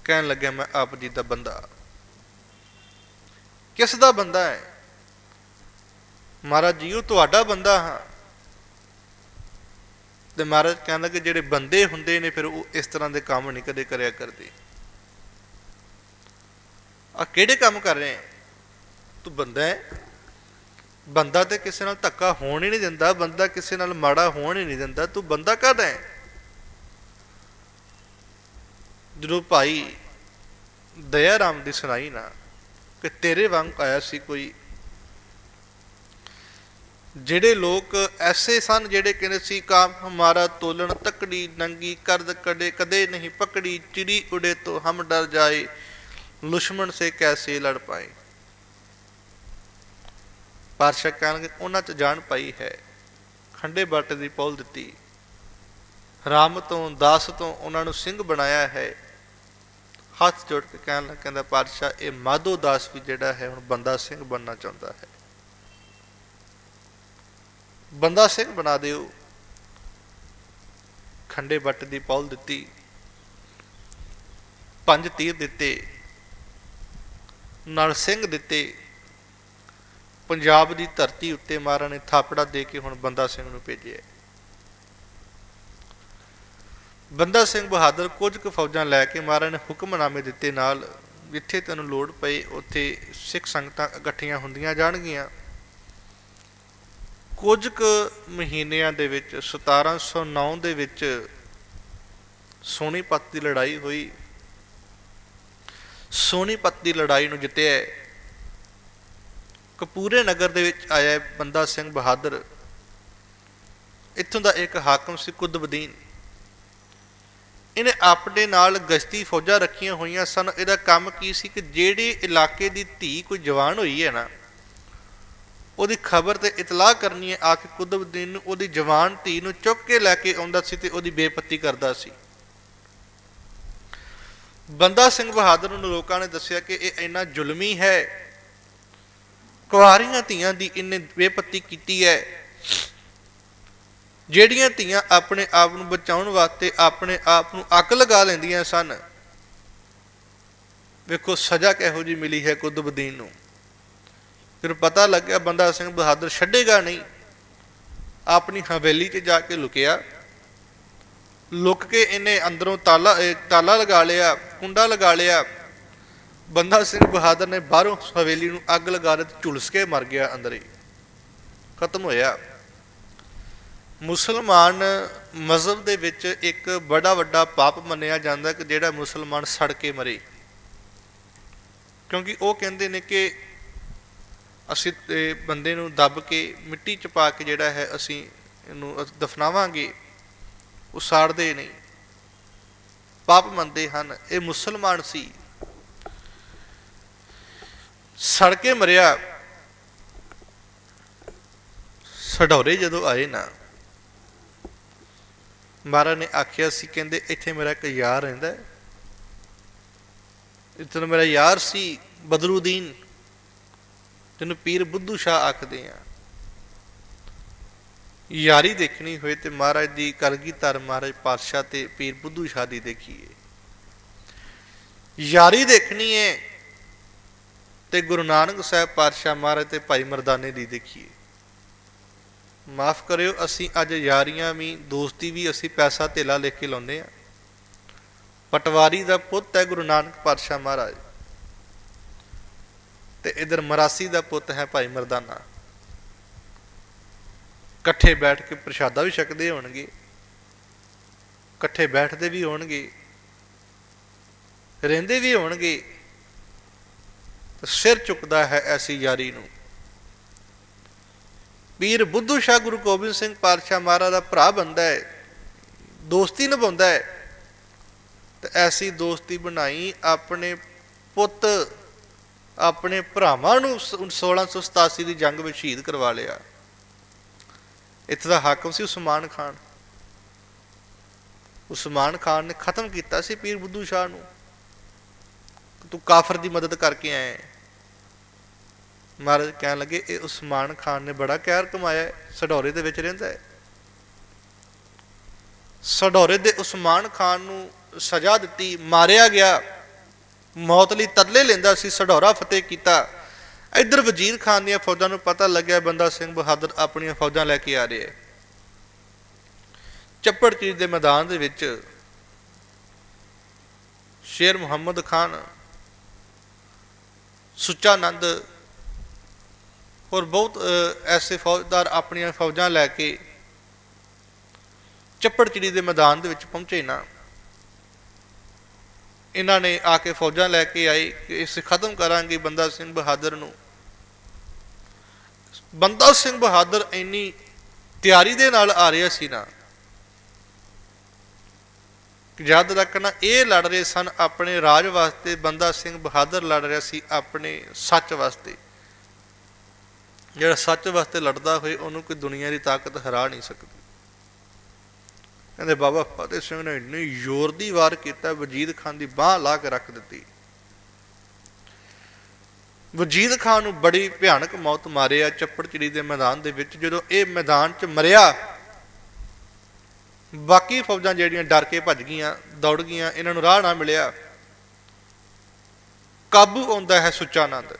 ਕਹਿਣ ਲੱਗਿਆ ਮੈਂ ਆਪ ਜੀ ਦਾ ਬੰਦਾ। ਕਿਸ ਦਾ ਬੰਦਾ ਹੈ? ਮਹਾਰਾਜ ਜੀ, ਉਹ ਤੁਹਾਡਾ ਬੰਦਾ ਹਾਂ। ਤੇ ਮਹਾਰਾਜ ਕਹਿਣ ਲੱਗੇ ਜਿਹੜੇ ਬੰਦੇ ਹੁੰਦੇ ਨੇ, ਫਿਰ ਉਹ ਇਸ ਤਰ੍ਹਾਂ ਦੇ ਕੰਮ ਨਹੀਂ ਕਦੇ ਕਰਿਆ ਕਰਦੇ। ਆ ਕਿਹੜੇ ਕੰਮ ਕਰ ਰਹੇ ਹੈ ਤੂੰ ਬੰਦਾ ਹੈ। ਬੰਦਾ ਤੇ ਕਿਸੇ ਨਾਲ ਧੱਕਾ ਹੋਣ ਹੀ ਨਹੀਂ ਦਿੰਦਾ, ਬੰਦਾ ਕਿਸੇ ਨਾਲ ਮਾੜਾ ਹੋਣ ਹੀ ਨਹੀਂ ਦਿੰਦਾ। ਤੂੰ ਬੰਦਾ ਕਾਹਦਾ ਹੈ? ਜਦੋਂ ਭਾਈ ਦਇਆ ਰਾਮ ਦੀ ਸੁਣਾਈ ਨਾ, ਕਿ ਤੇਰੇ ਵਾਂਗ ਆਇਆ ਸੀ ਕੋਈ ਜਿਹੜੇ ਲੋਕ ਐਸੇ ਸਨ ਜਿਹੜੇ ਕਹਿੰਦੇ ਸੀ, ਕਾਮ ਹਮਾਰਾ ਤੋਲਣ, ਤਕੜੀ ਨੰਗੀ ਕਰਦ ਕਦੇ ਕਦੇ ਨਹੀਂ ਪਕੜੀ, ਚਿੜੀ ਉੜੇ ਤੋਂ ਹਮ ਡਰ ਜਾਏ ਲੁਸ਼ਮਣ ਸੇ ਕੈਸੇ ਲੜ ਪਾਏ? ਪਾਰਸ਼ਾ ਕਹਿਣਗੇ, ਉਹਨਾਂ ਚ ਜਾਣ ਪਾਈ ਹੈ, ਖੰਡੇ ਬੱਟ ਦੀ ਪੌਲ ਦਿੱਤੀ। ਰਾਮ ਤੋਂ, ਦਾਸ ਤੋਂ ਉਹਨਾਂ ਨੂੰ ਸਿੰਘ ਬਣਾਇਆ ਹੈ। ਹੱਥ ਜੋੜ ਕੇ ਕਹਿਣ ਲੱਗ, ਕਹਿੰਦਾ, ਪਾਤਸ਼ਾਹ, ਇਹ ਮਾਧੋ ਦਾਸ ਵੀ ਜਿਹੜਾ ਹੈ, ਹੁਣ ਬੰਦਾ ਸਿੰਘ ਬਣਨਾ ਚਾਹੁੰਦਾ ਹੈ। ਬੰਦਾ ਸਿੰਘ ਬਣਾ ਦਿਓ। ਖੰਡੇ ਬੱਟ ਦੀ ਪੌਲ ਦਿੱਤੀ। ਪੰਜ ਤੀਰ ਦਿੱਤੇ। ਨਾਲ ਸਿੰਘ ਦਿੱਤੇ। ਪੰਜਾਬ ਦੀ ਧਰਤੀ ਉੱਤੇ ਮਹਾਰਾਜ ਨੇ ਥਾਪੜਾ ਦੇ ਕੇ ਹੁਣ ਬੰਦਾ ਸਿੰਘ ਨੂੰ ਭੇਜਿਆ। ਬੰਦਾ ਸਿੰਘ ਬਹਾਦਰ ਕੁਝ ਕੁ ਫੌਜਾਂ ਲੈ ਕੇ ਮਹਾਰਾਜ ਨੇ ਹੁਕਮਨਾਮੇ ਦਿੱਤੇ ਨਾਲ। ਜਿੱਥੇ ਤੈਨੂੰ ਲੋੜ ਪਈ ਉੱਥੇ ਸਿੱਖ ਸੰਗਤਾਂ ਇਕੱਠੀਆਂ ਹੁੰਦੀਆਂ ਜਾਣਗੀਆਂ। ਕੁਝ ਕੁ ਮਹੀਨਿਆਂ ਦੇ ਵਿੱਚ 1709 ਦੇ ਵਿੱਚ ਸੋਨੀਪਤ ਦੀ ਲੜਾਈ ਹੋਈ। ਸੋਨੀਪਤ ਦੀ ਲੜਾਈ ਨੂੰ ਜਿੱਤਿਆ ਹੈ। ਕਪੂਰੇ ਨਗਰ ਦੇ ਵਿੱਚ ਆਇਆ ਬੰਦਾ ਸਿੰਘ ਬਹਾਦਰ। ਇੱਥੋਂ ਦਾ ਇੱਕ ਹਾਕਮ ਸੀ ਕੁਤਬਦੀਨ ਇਹਨੇ ਆਪਣੇ ਨਾਲ ਗਸ਼ਤੀ ਫੌਜਾਂ ਰੱਖੀਆਂ ਹੋਈਆਂ ਸਨ। ਇਹਦਾ ਕੰਮ ਕੀ ਸੀ ਕਿ ਜਿਹੜੇ ਇਲਾਕੇ ਦੀ ਧੀ ਕੋਈ ਜਵਾਨ ਹੋਈ ਹੈ ਨਾ ਉਹਦੀ ਖਬਰ ਤੇ ਇਤਲਾਹ ਕਰਨੀ ਹੈ ਆ ਕੇ ਕੁਤਬਦੀਨ ਨੂੰ ਉਹਦੀ ਜਵਾਨ ਧੀ ਨੂੰ ਚੁੱਕ ਕੇ ਲੈ ਕੇ ਆਉਂਦਾ ਸੀ ਤੇ ਉਹਦੀ ਬੇਪੱਤੀ ਕਰਦਾ ਸੀ। ਬੰਦਾ ਸਿੰਘ ਬਹਾਦਰ ਨੂੰ ਲੋਕਾਂ ਨੇ ਦੱਸਿਆ ਕਿ ਇਹ ਇੰਨਾ ਜ਼ੁਲਮੀ ਹੈ। ਕੁਆਰੀਆਂ ਧੀਆਂ ਦੀ ਇਹਨੇ ਬੇਪੱਤੀ ਕੀਤੀ ਹੈ। ਜਿਹੜੀਆਂ ਧੀਆਂ ਆਪਣੇ ਆਪ ਨੂੰ ਬਚਾਉਣ ਵਾਸਤੇ ਆਪਣੇ ਆਪ ਨੂੰ ਅੱਗ ਲਗਾ ਲੈਂਦੀਆਂ ਸਨ, ਵੇਖੋ ਸਜ਼ਾ ਕਿਹੋ ਜੀ ਮਿਲੀ ਹੈ ਕੁਤਬਦੀਨ ਨੂੰ। ਫਿਰ ਪਤਾ ਲੱਗਿਆ ਬੰਦਾ ਸਿੰਘ ਬਹਾਦਰ ਛੱਡੇਗਾ ਨਹੀਂ। ਆਪਣੀ ਹਵੇਲੀ 'ਚ ਜਾ ਕੇ ਲੁਕਿਆ। ਲੁਕ ਕੇ ਇਹਨੇ ਅੰਦਰੋਂ ਤਾਲਾ ਤਾਲਾ ਲਗਾ ਲਿਆ, ਕੁੰਡਾ ਲਗਾ ਲਿਆ। ਬੰਦਾ ਸਿੰਘ ਬਹਾਦਰ ਨੇ ਬਾਹਰੋਂ ਹਵੇਲੀ ਨੂੰ ਅੱਗ ਲਗਾ ਦਿੱਤੀ, ਝੁਲਸ ਕੇ ਮਰ ਗਿਆ ਅੰਦਰ। ਹੀ ਖਤਮ ਹੋਇਆ। ਮੁਸਲਮਾਨ ਮਜ਼ਹਬ ਦੇ ਵਿੱਚ ਇੱਕ ਬੜਾ ਵੱਡਾ ਪਾਪ ਮੰਨਿਆ ਜਾਂਦਾ ਕਿ ਜਿਹੜਾ ਮੁਸਲਮਾਨ ਸੜ ਕੇ ਮਰੇ। ਕਿਉਂਕਿ ਉਹ ਕਹਿੰਦੇ ਨੇ ਕਿ ਅਸੀਂ ਬੰਦੇ ਨੂੰ ਦੱਬ ਕੇ ਮਿੱਟੀ ਚ ਪਾ ਕੇ ਜਿਹੜਾ ਹੈ ਅਸੀਂ ਇਹਨੂੰ ਦਫਨਾਵਾਂਗੇ, ਉਹ ਨਹੀਂ। ਪਾਪ ਮੰਨਦੇ ਹਨ। ਇਹ ਮੁਸਲਮਾਨ ਸੀ। ਸੜ ਕੇ ਮਰਿਆ। ਸਡੌਰੇ ਜਦੋਂ ਆਏ ਨਾ, ਮਹਾਰਾਜ ਨੇ ਆਖਿਆ ਸੀ, ਕਹਿੰਦੇ ਇੱਥੇ ਮੇਰਾ ਇੱਕ ਯਾਰ ਰਹਿੰਦਾ ਹੈ। ਇੱਥੇ ਮੇਰਾ ਯਾਰ ਸੀ, ਬਦਰੂਦੀਨ। ਜਿਹਨੂੰ ਪੀਰ ਬੁੱਧੂ ਸ਼ਾਹ ਆਖਦੇ ਆ। ਯਾਰੀ ਦੇਖਣੀ ਹੋਏ ਤੇ ਮਹਾਰਾਜ ਦੀ ਕਲਗੀਧਰ ਮਹਾਰਾਜ ਪਾਤਸ਼ਾਹ ਤੇ ਪੀਰ ਬੁੱਧੂ ਸ਼ਾਹ ਦੀ ਦੇਖੀਏ। ਯਾਰੀ ਦੇਖਣੀ ਏ ਤੇ ਗੁਰੂ ਨਾਨਕ ਸਾਹਿਬ ਪਾਤਸ਼ਾਹ ਮਹਾਰਾਜ ਤੇ ਭਾਈ ਮਰਦਾਨੇ ਦੀ ਦੇਖੀਏ। ਮਾਫ ਕਰਿਓ, ਅਸੀਂ ਅੱਜ ਯਾਰੀਆਂ ਵੀ, ਦੋਸਤੀ ਵੀ ਅਸੀਂ ਪੈਸਾ ਧੇਲਾ ਲੈ ਕੇ ਲਾਉਂਦੇ ਆ। ਪਟਵਾਰੀ ਦਾ ਪੁੱਤ ਹੈ ਗੁਰੂ ਨਾਨਕ ਪਾਤਸ਼ਾਹ ਮਹਾਰਾਜ। ਤੇ ਇਧਰ ਮਰਾਸੀ ਦਾ ਪੁੱਤ ਹੈ ਭਾਈ ਮਰਦਾਨਾ। ਇਕੱਠੇ ਬੈਠ ਕੇ ਪ੍ਰਸ਼ਾਦਾ ਵੀ ਛਕਦੇ ਹੋਣਗੇ। ਇਕੱਠੇ ਬੈਠਦੇ ਵੀ ਹੋਣਗੇ। ਰਹਿੰਦੇ ਵੀ ਹੋਣਗੇ। ਤੇ ਸਿਰ ਚੁੱਕਦਾ ਹੈ ਐਸੀ ਯਾਰੀ ਨੂੰ। ਪੀਰ ਬੁੱਧੂ ਸ਼ਾਹ ਗੁਰੂ ਗੋਬਿੰਦ ਸਿੰਘ ਪਾਤਸ਼ਾਹ ਮਹਾਰਾਜ ਦਾ ਭਰਾ ਬੰਦਾ ਹੈ। ਦੋਸਤੀ ਨਿਭਾਉਂਦਾ ਹੈ। ਤੇ ਐਸੀ ਦੋਸਤੀ ਬਣਾਈ ਆਪਣੇ ਪੁੱਤ ਆਪਣੇ ਭਰਾਵਾਂ ਨੂੰ ਸ- 1687 ਦੀ ਜੰਗ ਵਿੱਚ ਸ਼ਹੀਦ ਕਰਵਾ ਲਿਆ। ਇੱਥੇ ਦਾ ਹਾਕਮ ਸੀ ਉਸਮਾਨ ਖਾਨ। ਉਸਮਾਨ ਖਾਨ ਨੇ ਖਤਮ ਕੀਤਾ ਸੀ ਪੀਰ ਬੁੱਧੂ ਸ਼ਾਹ ਨੂੰ। ਤੂੰ ਕਾਫਰ ਦੀ ਮਦਦ ਕਰਕੇ ਆਇਆ ਮਹਾਰਾਜ ਕਹਿਣ ਲੱਗੇ ਇਹ ਉਸਮਾਨ ਖਾਨ ਨੇ ਬੜਾ ਕਹਿਰ ਕਮਾਇਆ ਹੈ, ਸਡੌਰੇ ਦੇ ਵਿੱਚ ਰਹਿੰਦਾ ਹੈ। ਸਡੌਰੇ ਦੇ ਉਸਮਾਨ ਖਾਨ ਨੂੰ ਸਜ਼ਾ ਦਿੱਤੀ ਮਾਰਿਆ ਗਿਆ। ਮੌਤ ਲਈ ਤਰਲੇ ਲੈਂਦਾ ਸੀ, ਸਢੌਰਾ ਫਤਿਹ ਕੀਤਾ। ਇੱਧਰ ਵਜ਼ੀਰ ਖਾਨ ਦੀਆਂ ਫੌਜਾਂ ਨੂੰ ਪਤਾ ਲੱਗਿਆ, ਬੰਦਾ ਸਿੰਘ ਬਹਾਦਰ ਆਪਣੀਆਂ ਫੌਜਾਂ ਲੈ ਕੇ ਆ ਰਿਹਾ ਹੈ। ਚੱਪੜਚੀਰ ਦੇ ਮੈਦਾਨ ਦੇ ਵਿੱਚ ਸ਼ੇਰ ਮੁਹੰਮਦ ਖਾਨ ਸੁੱਚਾ ਨੰਦ ਹੋਰ ਬਹੁਤ ਐਸੇ ਫੌਜਦਾਰ ਆਪਣੀਆਂ ਫੌਜਾਂ ਲੈ ਕੇ ਚੱਪੜਚਿੜੀ ਦੇ ਮੈਦਾਨ ਦੇ ਵਿੱਚ ਪਹੁੰਚੇ ਨਾ। ਇਹਨਾਂ ਨੇ ਆ ਕੇ ਫੌਜਾਂ ਲੈ ਕੇ ਆਈ ਕਿ ਇਸ ਖਤਮ ਕਰਾਂਗੇ ਬੰਦਾ ਸਿੰਘ ਬਹਾਦਰ ਨੂੰ। ਬੰਦਾ ਸਿੰਘ ਬਹਾਦਰ ਇੰਨੀ ਤਿਆਰੀ ਦੇ ਨਾਲ ਆ ਰਿਹਾ ਸੀ ਨਾ ਯਾਦ ਜਦ ਨਾ ਇਹ ਲੜ ਰਹੇ ਸਨ ਆਪਣੇ ਰਾਜ ਵਾਸਤੇ, ਬੰਦਾ ਸਿੰਘ ਬਹਾਦਰ ਲੜ ਰਿਹਾ ਸੀ ਆਪਣੇ ਸੱਚ ਵਾਸਤੇ। ਜਿਹੜਾ ਸੱਚ ਵਾਸਤੇ ਲੜਦਾ ਹੋਏ, ਉਹਨੂੰ ਕੋਈ ਦੁਨੀਆ ਦੀ ਤਾਕਤ ਹਰਾ ਨਹੀਂ ਸਕਦੀ। ਕਹਿੰਦੇ, ਬਾਬਾ, ਫਤਿਹ ਸਿੰਘ ਨੇ ਇੰਨੀ ਜ਼ੋਰ ਦੀ ਵਾਰ ਕੀਤਾ, ਵਜੀਦ ਖਾਨ ਦੀ ਬਾਹ ਲਾ ਕੇ ਰੱਖ ਦਿੱਤੀ। ਵਜੀਦ ਖਾਨ ਨੂੰ ਬੜੀ ਭਿਆਨਕ ਮੌਤ ਮਾਰਿਆ ਚੱਪੜਚਿੜੀ ਦੇ ਮੈਦਾਨ ਦੇ ਵਿੱਚ। ਜਦੋਂ ਇਹ ਮੈਦਾਨ 'ਚ ਮਰਿਆ, ਬਾਕੀ ਫੌਜਾਂ ਜਿਹੜੀਆਂ ਡਰ ਕੇ ਭੱਜ ਗਈਆਂ, ਦੌੜ ਗਈਆਂ, ਇਹਨਾਂ ਨੂੰ ਰਾਹ ਨਾ ਮਿਲਿਆ। ਕਾਬੂ ਆਉਂਦਾ ਹੈ ਸੁੱਚਾ ਆਨੰਦ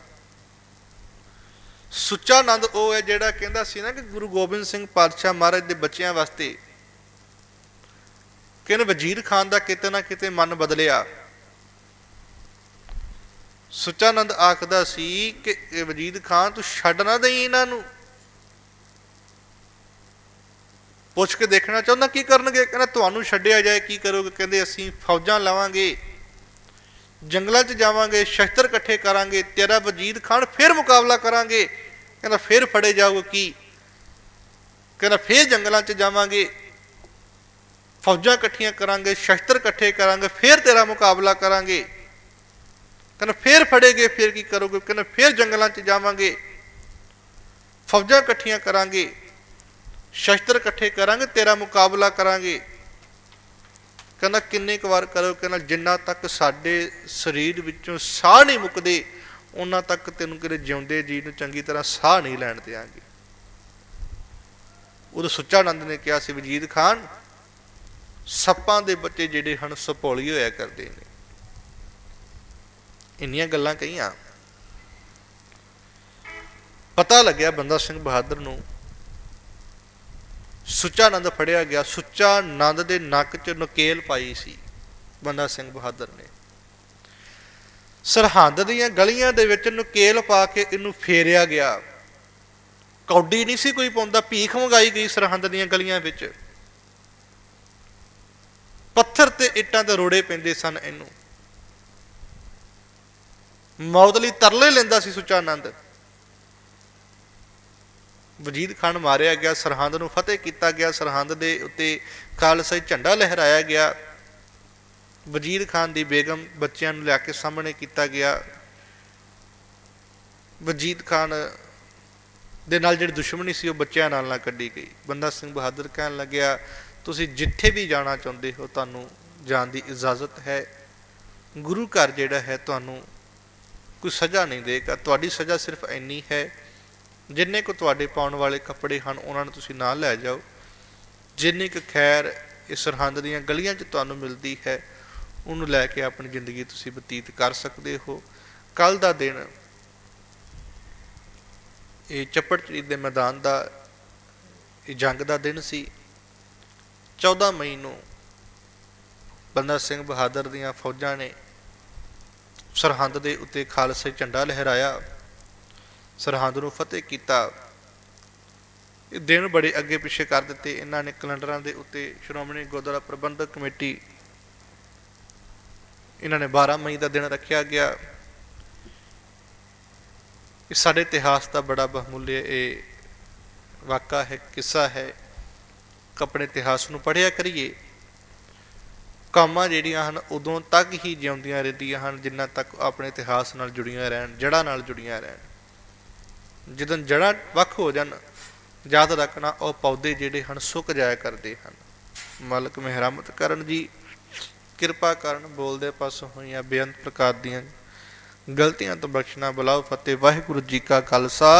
ਸੁੱਚਾ ਆਨੰਦ ਉਹ ਹੈ ਜਿਹੜਾ ਕਹਿੰਦਾ ਸੀ ਨਾ ਕਿ ਗੁਰੂ ਗੋਬਿੰਦ ਸਿੰਘ ਪਾਤਸ਼ਾਹ ਮਹਾਰਾਜ ਦੇ ਬੱਚਿਆਂ ਵਾਸਤੇ ਕਹਿੰਦੇ ਵਜ਼ੀਰ ਖਾਨ ਦਾ ਕਿਤੇ ਨਾ ਕਿਤੇ ਮਨ ਬਦਲਿਆ। ਸੁੱਚਾ ਆਖਦਾ ਸੀ ਕਿ ਵਜੀਦ ਖਾਨ ਤੂੰ ਛੱਡ ਨਾ ਦੇਈ ਇਹਨਾਂ ਨੂੰ। ਪੁੱਛ ਕੇ ਦੇਖਣਾ ਚਾਹੁੰਦਾ, ਕੀ ਕਰਨਗੇ? ਕਹਿੰਦਾ, ਤੁਹਾਨੂੰ ਛੱਡਿਆ ਜਾਏ, ਕੀ ਕਰੋਗੇ? ਕਹਿੰਦੇ, ਅਸੀਂ ਫੌਜਾਂ ਲਾਵਾਂਗੇ, ਜੰਗਲਾਂ 'ਚ ਜਾਵਾਂਗੇ, ਸ਼ਸਤਰ ਇਕੱਠੇ ਕਰਾਂਗੇ, ਤੇਰਾ ਵਜ਼ੀਦ ਖਾਨ ਫਿਰ ਮੁਕਾਬਲਾ ਕਰਾਂਗੇ। ਕਹਿੰਦਾ, ਫਿਰ ਫੜੇ ਜਾਓਗੇ ਕੀ? ਕਹਿੰਦਾ, ਫਿਰ ਜੰਗਲਾਂ 'ਚ ਜਾਵਾਂਗੇ ਫੌਜਾਂ ਇਕੱਠੀਆਂ ਕਰਾਂਗੇ, ਸ਼ਸਤਰ ਇਕੱਠੇ ਕਰਾਂਗੇ, ਫਿਰ ਤੇਰਾ ਮੁਕਾਬਲਾ ਕਰਾਂਗੇ। ਕਹਿੰਦਾ, ਫਿਰ ਫੜੇਗੇ, ਫਿਰ ਕੀ ਕਰੋਗੇ? ਕਹਿੰਦਾ, ਫਿਰ ਜੰਗਲਾਂ 'ਚ ਜਾਵਾਂਗੇ। ਫੌਜਾਂ ਇਕੱਠੀਆਂ ਕਰਾਂਗੇ, ਸ਼ਸਤਰ ਇਕੱਠੇ ਕਰਾਂਗੇ, ਤੇਰਾ ਮੁਕਾਬਲਾ ਕਰਾਂਗੇ। ਕਹਿੰਦਾ, ਕਿੰਨੇ ਕੁ ਵਾਰ ਕਰੋ ਕਹਿੰਦਾ, ਜਿੰਨਾ ਤੱਕ ਸਾਡੇ ਸਰੀਰ ਵਿੱਚੋਂ ਸਾਹ ਨਹੀਂ ਮੁੱਕਦੇ ਉਹਨਾਂ ਤੱਕ ਤੈਨੂੰ ਕਿਤੇ ਜਿਉਂਦੇ ਜੀ ਨੂੰ ਚੰਗੀ ਤਰ੍ਹਾਂ ਸਾਹ ਨਹੀਂ ਲੈਣ ਦਿਆਂਗੇ। ਉਦੋਂ ਸੁੱਚਾ ਆਨੰਦ ਨੇ ਕਿਹਾ ਸੀ, ਵਜੀਦ ਖਾਨ ਸੱਪਾਂ ਦੇ ਬੱਚੇ ਜਿਹੜੇ ਹਨ ਸਪੋਲੀ ਹੋਇਆ ਕਰਦੇ ਨੇ। ਇੰਨੀਆਂ ਗੱਲਾਂ ਕਹੀਆਂ। ਪਤਾ ਲੱਗਿਆ ਬੰਦਾ ਸਿੰਘ ਬਹਾਦਰ ਨੂੰ, ਸੁੱਚਾ ਆਨੰਦ ਫੜਿਆ ਗਿਆ। ਸੁੱਚਾ ਆਨੰਦ ਦੇ ਨੱਕ 'ਚ ਨਕੇਲ ਪਾਈ ਸੀ ਬੰਦਾ ਸਿੰਘ ਬਹਾਦਰ ਨੇ। ਸਰਹੰਦ ਦੀਆਂ ਗਲੀਆਂ ਦੇ ਵਿੱਚ ਨਕੇਲ ਪਾ ਕੇ ਇਹਨੂੰ ਫੇਰਿਆ ਗਿਆ। ਕੌਡੀ ਨਹੀਂ ਸੀ ਕੋਈ ਪਾਉਂਦਾ। ਭੀਖ ਮੰਗਾਈ ਗਈ ਸਰਹੰਦ ਦੀਆਂ ਗਲੀਆਂ ਵਿੱਚ। ਪੱਥਰ ਤੇ ਇੱਟਾਂ ਦੇ ਰੋੜੇ ਪੈਂਦੇ ਸਨ ਇਹਨੂੰ। ਮੌਤ ਲਈ ਤਰਲੇ ਲੈਂਦਾ ਸੀ ਸੁੱਚਾ ਆਨੰਦ ਵਜੀਦ ਖਾਨ ਮਾਰਿਆ ਗਿਆ, ਸਰਹੰਦ ਨੂੰ ਫਤਿਹ ਕੀਤਾ ਗਿਆ, ਸਰਹੰਦ ਦੇ ਉੱਤੇ ਖਾਲਸਾ ਝੰਡਾ ਲਹਿਰਾਇਆ ਗਿਆ। ਵਜੀਦ ਖਾਨ ਦੀ ਬੇਗਮ ਬੱਚਿਆਂ ਨੂੰ ਲਿਆ ਕੇ ਸਾਹਮਣੇ ਕੀਤਾ ਗਿਆ। ਵਜੀਦ ਖਾਨ ਦੇ ਨਾਲ ਜਿਹੜੀ ਦੁਸ਼ਮਣੀ ਸੀ ਉਹ ਬੱਚਿਆਂ ਨਾਲ ਨਾ ਕੱਢੀ ਗਈ। ਬੰਦਾ ਸਿੰਘ ਬਹਾਦਰ ਕਹਿਣ ਲੱਗਿਆ ਤੁਸੀਂ ਜਿੱਥੇ ਵੀ ਜਾਣਾ ਚਾਹੁੰਦੇ ਹੋ, ਤੁਹਾਨੂੰ ਜਾਣ ਦੀ ਇਜਾਜ਼ਤ ਹੈ। ਗੁਰੂ ਘਰ ਜਿਹੜਾ ਹੈ, ਤੁਹਾਨੂੰ ਕੋਈ ਸਜ਼ਾ ਨਹੀਂ ਦੇਗਾ। ਤੁਹਾਡੀ ਸਜ਼ਾ ਸਿਰਫ ਇੰਨੀ ਹੈ, ਜਿੰਨੇ ਕੋ ਤੁਹਾਡੇ ਪਾਉਣ ਵਾਲੇ ਕੱਪੜੇ ਹਨ, ਉਹਨਾਂ ਨੂੰ ਤੁਸੀਂ ਨਾਲ ਲੈ ਜਾਓ। ਜਿੰਨੀ ਕੁ ਖੈਰ ਇਸ ਸਰਹੰਦ ਦੀਆਂ ਗਲੀਆਂ 'ਚ ਤੁਹਾਨੂੰ ਮਿਲਦੀ ਹੈ, ਉਹਨੂੰ ਲੈ ਕੇ ਆਪਣੀ ਜ਼ਿੰਦਗੀ ਤੁਸੀਂ ਬਤੀਤ ਕਰ ਸਕਦੇ ਹੋ। ਕੱਲ ਦਾ ਦਿਨ, ਇਹ ਚੱਪੜਚਿੜੀ ਦੇ ਮੈਦਾਨ ਦਾ, ਇਹ ਜੰਗ ਦਾ ਦਿਨ ਸੀ। 14 ਮਈ ਨੂੰ ਬੰਦਾ ਸਿੰਘ ਬਹਾਦਰ ਦੀਆਂ ਫੌਜਾਂ ਨੇ ਸਰਹੰਦ ਦੇ ਉੱਤੇ ਖਾਲਸੇ ਝੰਡਾ ਲਹਿਰਾਇਆ। ਸਰਹੰਦ ਨੂੰ ਫਤਿਹ ਕੀਤਾ। ਇਹ ਦਿਨ ਬੜੇ ਅੱਗੇ ਪਿੱਛੇ ਕਰ ਦਿੱਤੇ। ਇਹਨਾਂ ਨੇ ਕੈਲੰਡਰਾਂ ਦੇ ਉੱਤੇ ਸ਼੍ਰੋਮਣੀ ਗੁਰਦੁਆਰਾ ਪ੍ਰਬੰਧਕ ਕਮੇਟੀ, ਇਹਨਾਂ ਨੇ 12 ਮਈ ਦਾ ਦਿਨ ਰੱਖਿਆ ਗਿਆ। ਇਹ ਸਾਡੇ ਇਤਿਹਾਸ ਦਾ ਬੜਾ ਬਹੁਮੁੱਲੇ ਇਹ ਵਾਕਾ ਹੈ, ਕਿੱਸਾ ਹੈ। ਆਪਣੇ ਇਤਿਹਾਸ ਨੂੰ ਪੜ੍ਹਿਆ ਕਰੀਏ, ਕਾਮਾਂ ਜਿਹੜੀਆਂ ਹਨ ਉਦੋਂ ਤੱਕ ਹੀ ਜਿਉਂਦੀਆਂ ਰਹਿੰਦੀਆਂ ਹਨ, ਜਿੰਨਾ ਤੱਕ ਆਪਣੇ ਇਤਿਹਾਸ ਨਾਲ ਜੁੜੀਆਂ ਰਹਿਣ, ਜੜ੍ਹਾਂ ਨਾਲ ਜੁੜੀਆਂ ਰਹਿਣ। ਜਦੋਂ ਜੜ੍ਹਾਂ ਵੱਖ ਹੋ ਜਾਣ, ਯਾਦ ਰੱਖਣਾ ਉਹ ਪੌਦੇ ਜਿਹੜੇ ਹਨ, ਸੁੱਕ ਜਾਇਆ ਕਰਦੇ ਹਨ। ਮਾਲਕ ਮਿਹਰਮਤ ਕਰਨ ਜੀ, ਕਿਰਪਾ ਕਰਨ ਬੋਲਦੇ ਪਾਸੋਂ ਹੋਈਆਂ ਬੇਅੰਤ ਪ੍ਰਕਾਰ ਦੀਆਂ ਗਲਤੀਆਂ ਤੋਂ ਬਖਸ਼ਣਾ, ਬੁਲਾਓ ਫਤਿਹ, ਵਾਹਿਗੁਰੂ ਜੀ ਕਾ ਖਾਲਸਾ।